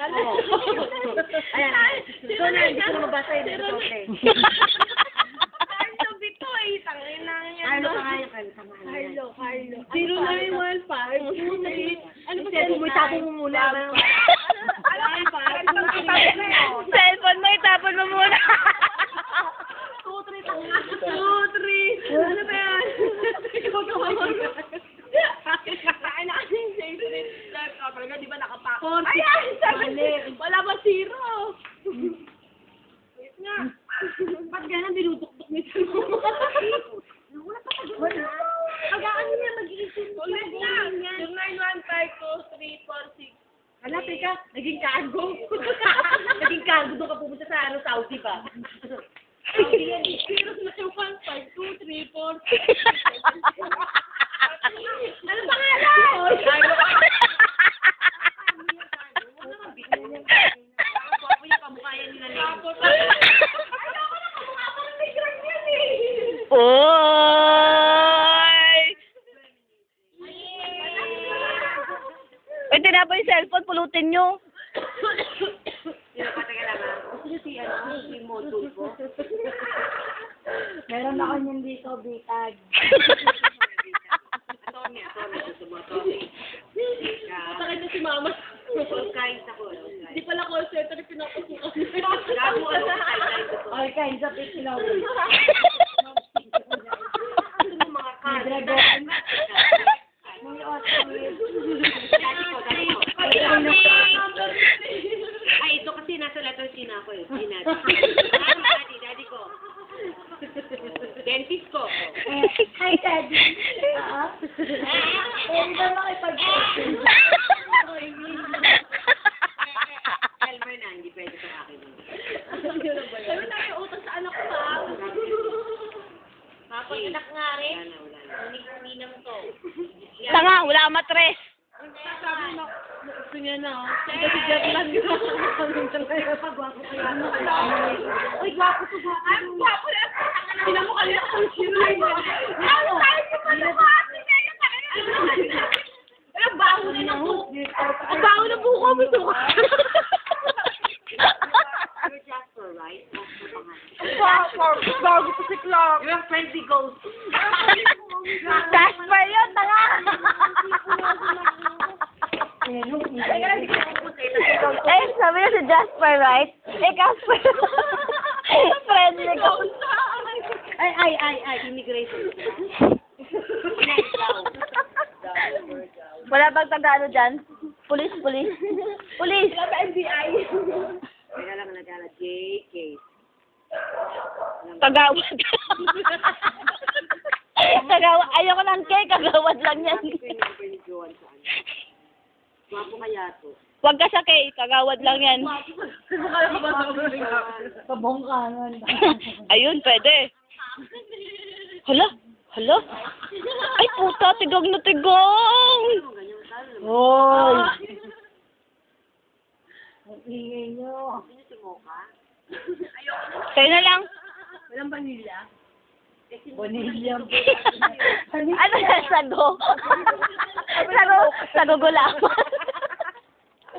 Oo. Ayan. Ito na, hindi ko na mabasa yun. Ito, okay. Ay, sabi to eh. Tangin na yan. Carlo, pangalan, Carlo, pangalan. Carlo, Carlo. Zero nine one five. Ano ba Kasi umitapo mo muna. Ano ba? Cellphone mo, itapon mo muna. Two, three. Two, three. Ano ba yan? Ikaw gawa mo. Kain na kasi yung safe Life cover ka, di ba nakapako? Ayan! Ba't gano'n dinuduktok niya sa mga? Wala pa sa gano'n. Pag ano niya, mag-iisip mo. Ulit na. Yung 9152346. Hala, teka. Naging cargo. Naging cargo. Doon ka pumunta sa ano, Saudi pa. Saudi yan. Pero 9152346. Uy, tinapon yung cellphone, pulutin nyo. Sino teka lang. Gusto niyo si, ano, si module ko? Meron ako niyan dito, bitag. Attorney, attorney. Gusto mo, na si mama. All kinds ako. Hindi pala call center pinapasukan niya. Gago ako. All kinds of it. C na ako eh. C na. Ano, daddy, daddy ko. Dentist ko. Hi, Daddy. Ah? Pwede ba makipag Elmer na, hindi pwede sa akin. Sabi na yung utang sa anak ko ha. Tapos anak nga rin. Wala na, wala na. Ninang to. Tanga, wala matres. Gusto niya na. Kasi si Jeff lang yun. Pagwapo ko yan. Uy, gwapo to, gwapo. Ay, gwapo na. Sila mo kanina kung sino yun. Ano tayo ko pa na Ang baho na ng buko. Ang baho ng buko Jasper, right? Bago, pa si Clark. You're a friendly ghost. Jasper yun, tanga. eh, sabi niya si Jasper, right? Eh, Casper. Friendly ko. Ay, ay, ay, ay, immigration. Wala bang taga-ano dyan? Police, police. Police. Wala ba NBI? Teka lang, nagala. JK. Kagawad. Kagawad. Ayoko ng cake, kagawad lang yan. Sa ano? Gwapo kaya to. Huwag ka sa cake, kagawad lang yan. Pabongkangan. Ayun, pwede. Hala, hala. Ay, puta, tigong na talo. Hoy. Ang ingay nyo. Sa'yo na lang. Walang vanilla? Bonilla. Ano yan, sago? sago, sago gulaman.